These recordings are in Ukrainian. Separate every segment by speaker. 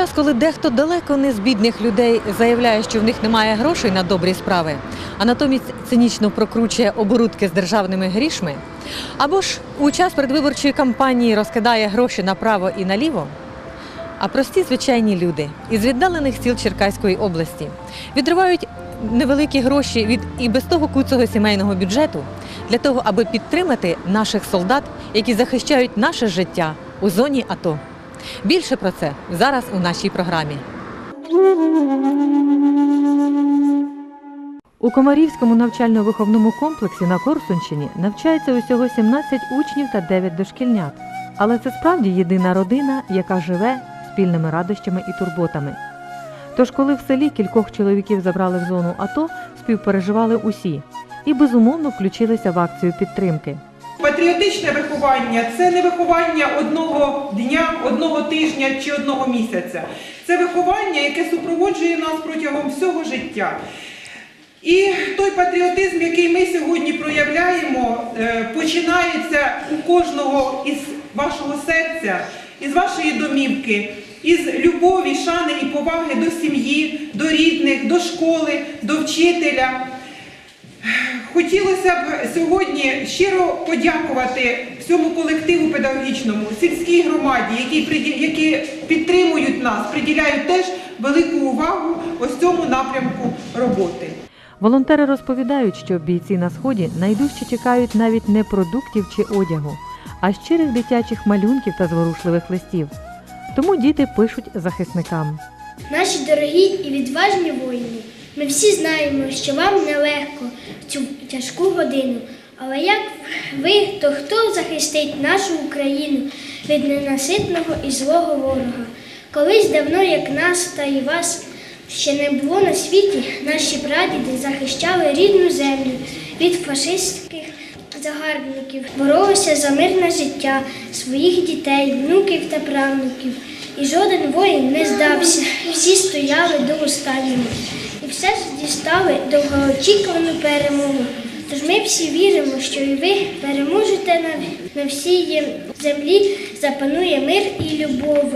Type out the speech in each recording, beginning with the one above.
Speaker 1: час, коли дехто далеко не з бідних людей заявляє, що в них немає грошей на добрі справи, а натомість цинічно прокручує оборудки з державними грішми, або ж у час передвиборчої кампанії розкидає гроші направо і наліво. А прості звичайні люди із віддалених сіл Черкаської області відривають невеликі гроші від і без того куцого сімейного бюджету для того, аби підтримати наших солдат, які захищають наше життя у зоні АТО. Більше про це зараз у нашій програмі. У Комарівському навчально-виховному комплексі на Корсунщині навчається усього 17 учнів та 9 дошкільнят. Але це справді єдина родина, яка живе спільними радощами і турботами. Тож, коли в селі кількох чоловіків забрали в зону АТО, співпереживали усі і безумовно включилися в акцію підтримки.
Speaker 2: Патріотичне виховання це не виховання одного дня, одного тижня чи одного місяця. Це виховання, яке супроводжує нас протягом всього життя. І той патріотизм, який ми сьогодні проявляємо, е, починається у кожного із вашого серця, із вашої домівки, із любові, шани і поваги до сім'ї, до рідних, до школи, до вчителя. Хотілося б сьогодні щиро подякувати всьому колективу педагогічному, сільській громаді, які, які підтримують нас, приділяють теж велику увагу ось цьому напрямку роботи.
Speaker 1: Волонтери розповідають, що бійці на сході найдужче чекають навіть не продуктів чи одягу, а щирих дитячих малюнків та зворушливих листів. Тому діти пишуть захисникам.
Speaker 3: Наші дорогі і відважні воїни, ми всі знаємо, що вам нелегко в цю тяжку годину. Але як ви, то хто захистить нашу Україну від ненаситного і злого ворога? Колись давно, як нас та і вас ще не було на світі, наші прадіди захищали рідну землю від фашистських загарбників, боролися за мирне життя своїх дітей, внуків та правнуків. І жоден воїн не здався, всі стояли до останнього. Все ж дістали довгоочікувану перемогу. Тож ми всі віримо, що і ви переможете на, на всій землі, запанує мир і любов.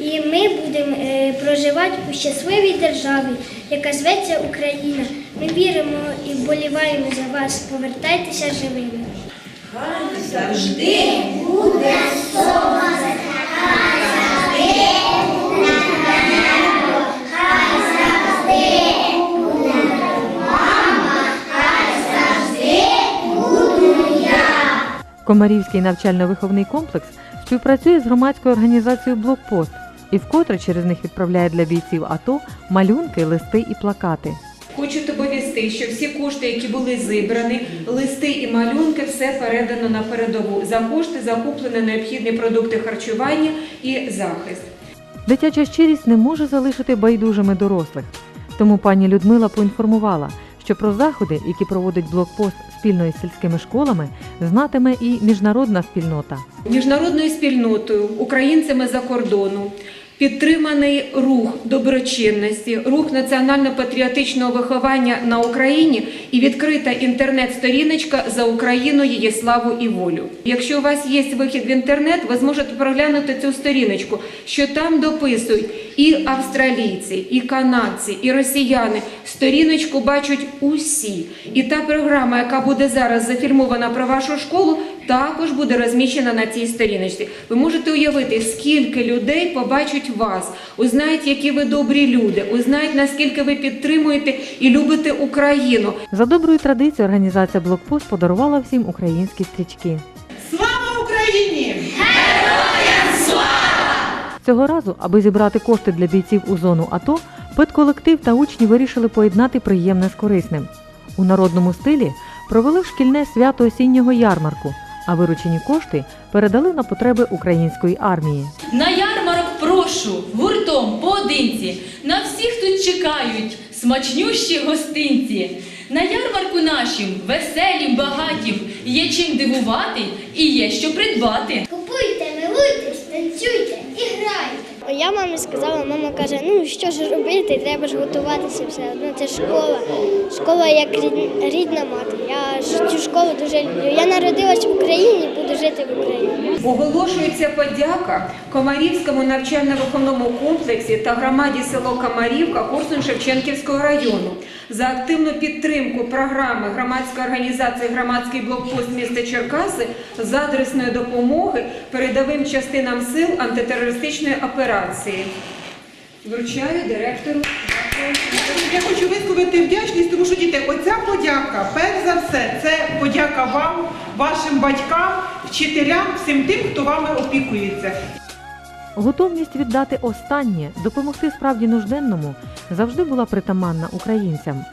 Speaker 3: І ми будемо е, проживати у щасливій державі, яка зветься Україна. Ми віримо і вболіваємо за вас. Повертайтеся живими.
Speaker 1: Комарівський навчально-виховний комплекс співпрацює з громадською організацією Блокпост і вкотре через них відправляє для бійців АТО малюнки, листи і плакати.
Speaker 4: Хочу доповісти, що всі кошти, які були зібрані, листи і малюнки, все передано на передову. За кошти закуплені необхідні продукти харчування і захист.
Speaker 1: Дитяча щирість не може залишити байдужими дорослих. Тому пані Людмила поінформувала, що про заходи, які проводить блокпост спільно із сільськими школами, знатиме і міжнародна спільнота.
Speaker 4: Міжнародною спільнотою, українцями за кордону, підтриманий рух доброчинності, рух національно-патріотичного виховання на Україні і відкрита інтернет-сторіночка за Україну, її славу і волю. Якщо у вас є вихід в інтернет, ви зможете проглянути цю сторіночку, що там дописують і австралійці, і канадці, і росіяни. Сторіночку бачать усі. І та програма, яка буде зараз зафільмована про вашу школу, також буде розміщена на цій сторіночці. Ви можете уявити, скільки людей побачать вас, узнають, які ви добрі люди, узнають, наскільки ви підтримуєте і любите Україну.
Speaker 1: За доброю традицією організація Блокпост подарувала всім українські стрічки.
Speaker 2: Слава Україні!
Speaker 1: Цього разу, аби зібрати кошти для бійців у зону АТО, педколектив та учні вирішили поєднати приємне з корисним. У народному стилі провели шкільне свято осіннього ярмарку, а виручені кошти передали на потреби української армії.
Speaker 5: На ярмарок прошу, гуртом, поодинці, на всіх тут чекають смачнющі гостинці. На ярмарку нашим, веселім, багатім, є чим дивувати і є що придбати.
Speaker 3: Купуйте, милуйтесь, танцюйте і грайте. Я мамі сказала, мама каже, ну що ж робити, треба ж готуватися все одно. Це школа. Школа як рід- рідна мати. Я ж цю школу дуже люблю. Я народилась в Україні, буду жити в Україні.
Speaker 4: Оголошується подяка Комарівському навчально-виховному комплексі та громаді село Комарівка Курсун Шевченківського району за активну підтримку програми громадської організації Громадський блокпост міста Черкаси з адресної допомоги передовим частинам сил антитерористичної операції. Вручаю директору.
Speaker 2: Я хочу висловити вдячність, тому що діти, оця подяка, перш за все, це подяка вам, вашим батькам, вчителям, всім тим, хто вами опікується.
Speaker 1: Готовність віддати останнє, допомогти справді нужденному завжди була притаманна українцям.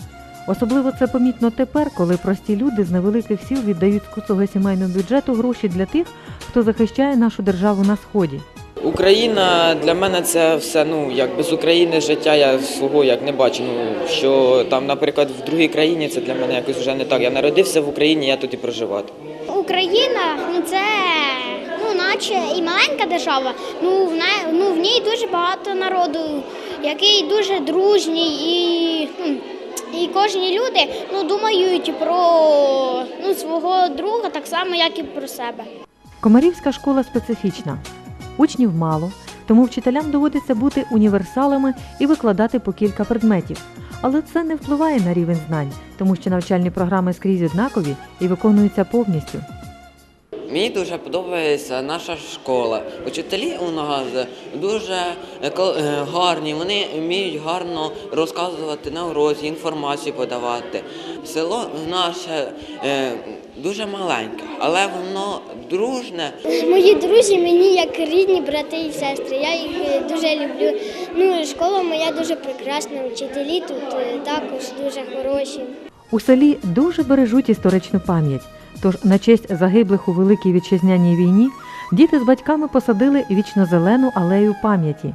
Speaker 1: Особливо це помітно тепер, коли прості люди з невеликих сіл віддають з куцого сімейного бюджету гроші для тих, хто захищає нашу державу на сході.
Speaker 6: Україна для мене це все. Ну як без України життя я свого як не бачу. Ну що там, наприклад, в другій країні це для мене якось вже не так. Я народився в Україні, я тут і проживати.
Speaker 3: Україна ну це ну, наче і маленька держава. Ну в не, ну в ній дуже багато народу, який дуже дружній, і, ну, і кожні люди ну, думають про ну, свого друга так само, як і про себе.
Speaker 1: Комарівська школа специфічна. Учнів мало, тому вчителям доводиться бути універсалами і викладати по кілька предметів. Але це не впливає на рівень знань, тому що навчальні програми скрізь однакові і виконуються повністю.
Speaker 6: Мені дуже подобається наша школа. Учителі у нас дуже еко- е, гарні, вони вміють гарно розказувати на уроці, інформацію подавати. Село наше е, дуже маленьке, але воно дружне.
Speaker 3: Мої друзі мені як рідні брати і сестри. Я їх е, дуже люблю. Ну, школа моя дуже прекрасна, вчителі тут е, також дуже хороші.
Speaker 1: У селі дуже бережуть історичну пам'ять. Тож на честь загиблих у Великій вітчизняній війні діти з батьками посадили вічно-зелену алею пам'яті.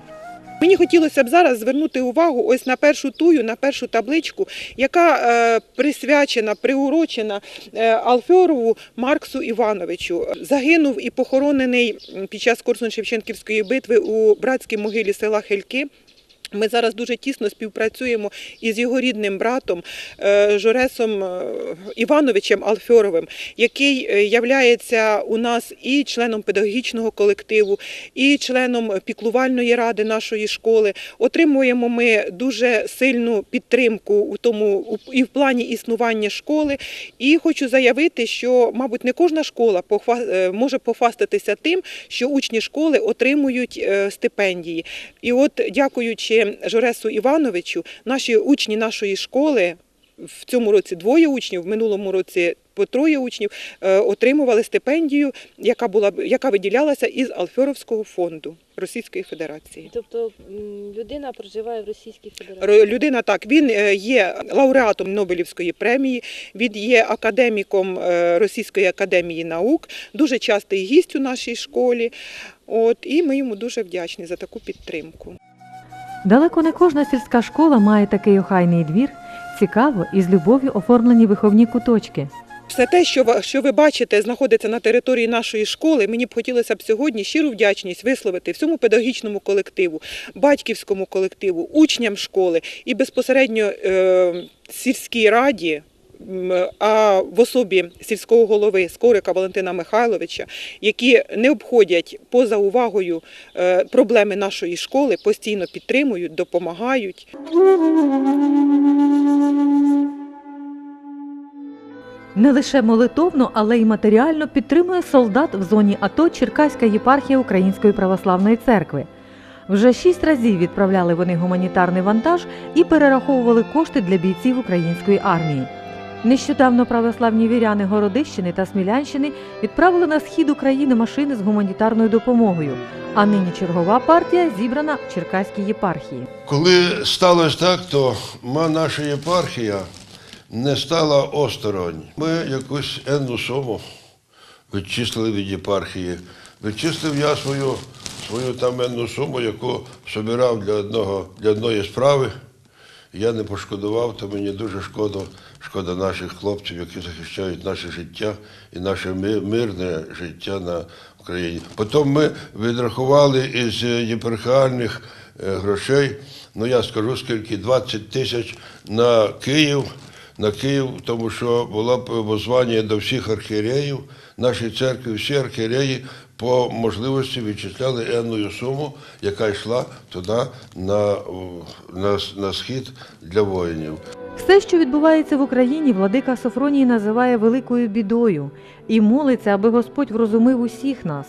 Speaker 2: Мені хотілося б зараз звернути увагу ось на першу тую, на першу табличку, яка е, присвячена, приурочена е, Алфьорову Марксу Івановичу. Загинув і похоронений під час Корсун-Шевченківської битви у братській могилі села Хельки. Ми зараз дуже тісно співпрацюємо із його рідним братом е, Жоресом е, Івановичем Алфьоровим, який е, являється у нас і членом педагогічного колективу, і членом піклувальної ради нашої школи. Отримуємо ми дуже сильну підтримку у тому і в плані існування школи. І хочу заявити, що, мабуть, не кожна школа може пофастатися тим, що учні школи отримують стипендії. І от, дякуючи Жоресу Івановичу, наші учні нашої школи. В цьому році двоє учнів, в минулому році по троє учнів е, отримували стипендію, яка була яка виділялася із Алфьоровського фонду Російської Федерації.
Speaker 7: Тобто людина проживає в Російській Федерації.
Speaker 2: Людина так, він е, є лауреатом Нобелівської премії, він є академіком е, Російської академії наук, дуже частий гість у нашій школі. От, і ми йому дуже вдячні за таку підтримку.
Speaker 1: Далеко не кожна сільська школа має такий охайний двір, цікаво і з любов'ю оформлені виховні куточки.
Speaker 2: Все те, що ви, що ви бачите, знаходиться на території нашої школи. Мені б хотілося б сьогодні щиру вдячність висловити всьому педагогічному колективу, батьківському колективу, учням школи і безпосередньо е, сільській раді. А в особі сільського голови Скорика Валентина Михайловича, які не обходять поза увагою е, проблеми нашої школи, постійно підтримують, допомагають.
Speaker 1: Не лише молитовно, але й матеріально підтримує солдат в зоні АТО Черкаська єпархія Української православної церкви. Вже шість разів відправляли вони гуманітарний вантаж і перераховували кошти для бійців української армії. Нещодавно православні віряни Городищини та Смілянщини відправили на схід України машини з гуманітарною допомогою. А нині чергова партія зібрана в Черкаській єпархії.
Speaker 8: Коли сталося так, то наша єпархія не стала осторонь. Ми якусь енну суму відчислили від єпархії. Відчислив я свою, свою там енну суму, яку собирав для, одного, для одної справи. Я не пошкодував, то мені дуже шкода, шкода наших хлопців, які захищають наше життя і наше мирне життя на Україні. Потім ми відрахували із е, єпархіальних е, грошей, ну я скажу скільки, 20 тисяч на Київ, на Київ, тому що було позвання до всіх архієреїв. Нашої церкви, всі архієреї по можливості відчисляли енну суму, яка йшла туди на, на, на схід для воїнів.
Speaker 1: Все, що відбувається в Україні, владика Софроній називає великою бідою і молиться, аби Господь врозумив усіх нас.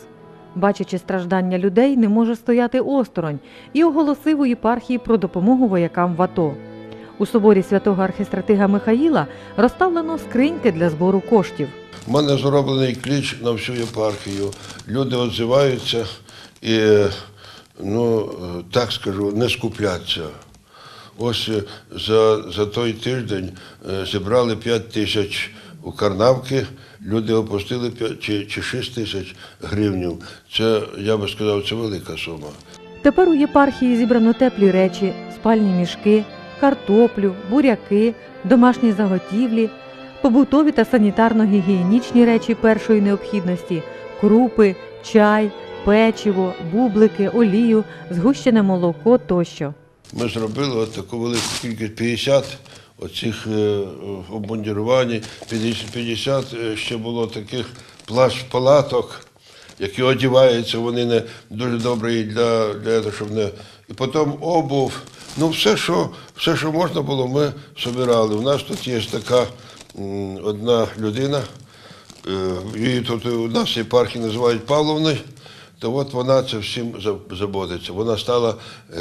Speaker 1: Бачачи страждання людей, не може стояти осторонь і оголосив у єпархії про допомогу воякам в АТО. У соборі святого архістратига Михаїла розставлено скриньки для збору коштів.
Speaker 8: У мене зроблений кліч на всю єпархію. Люди відзиваються і, ну, так скажу, не скупляться. Ось е, за, за той тиждень е, зібрали 5 тисяч у Карнавки, люди опустили 5 чи, чи 6 тисяч гривнів. Це, я би сказав, це велика сума.
Speaker 1: Тепер у єпархії зібрано теплі речі, спальні мішки, картоплю, буряки, домашні заготівлі, побутові та санітарно-гігієнічні речі першої необхідності, крупи, чай, печиво, бублики, олію, згущене молоко тощо.
Speaker 8: Ми зробили таку велику кількість 50 оцих е, обмундірувань, 50, 50 е, ще було таких плащ-палаток, які одягаються, вони не дуже добрі для, для того, щоб не. І потім обув. Ну, все, що, все, що можна було, ми збирали. У нас тут є така одна людина, е, її тут у в єпархії називають Павловною. То от вона це всім за- заботиться. Вона стала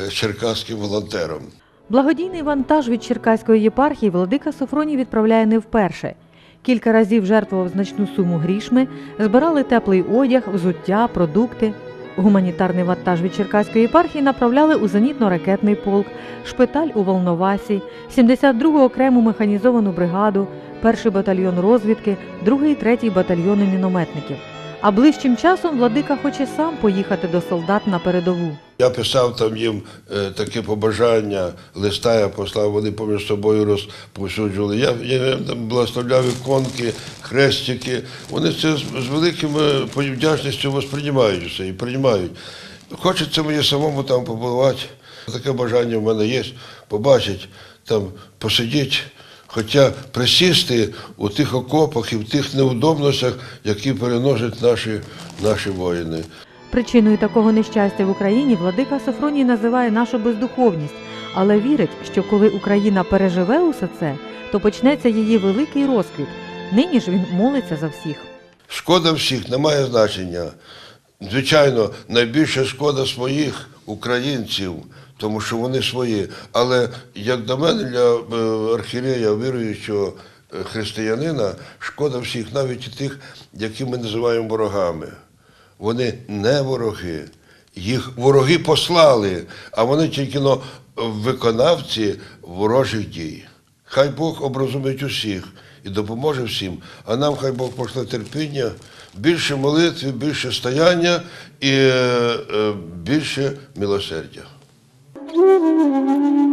Speaker 8: е, черкаським волонтером.
Speaker 1: Благодійний вантаж від Черкаської єпархії владика Софроній відправляє не вперше. Кілька разів жертвував значну суму грішми, збирали теплий одяг, взуття, продукти. Гуманітарний вантаж від Черкаської єпархії направляли у зенітно-ракетний полк, шпиталь у Волновасі, 72-гу окрему механізовану бригаду, перший батальйон розвідки, другий і третій батальйони мінометників. А ближчим часом владика хоче сам поїхати до солдат на передову.
Speaker 8: Я писав там їм е, таке побажання, листа я послав, вони поміж собою розповсюджували. Я, я там благословляв іконки, хрестики. Вони це з, з великою вдячністю восприймають все і приймають. Хочеться мені самому там побувати. Таке бажання в мене є, побачити, там, посидіти. Хоча присісти у тих окопах і в тих неудобностях, які переносять наші, наші воїни.
Speaker 1: Причиною такого нещастя в Україні владика Софроній називає нашу бездуховність, але вірить, що коли Україна переживе усе це, то почнеться її великий розквіт. Нині ж він молиться за всіх.
Speaker 8: Шкода всіх, немає значення. Звичайно, найбільша шкода своїх українців, тому що вони свої. Але як до мене, для е, архірея, віруючого е, християнина, шкода всіх, навіть і тих, які ми називаємо ворогами. Вони не вороги. Їх вороги послали, а вони тільки но виконавці ворожих дій. Хай Бог оброзумить усіх і допоможе всім, а нам хай Бог пошле терпіння, більше молитви, більше стояння і е, більше милосердя. Mm-hmm.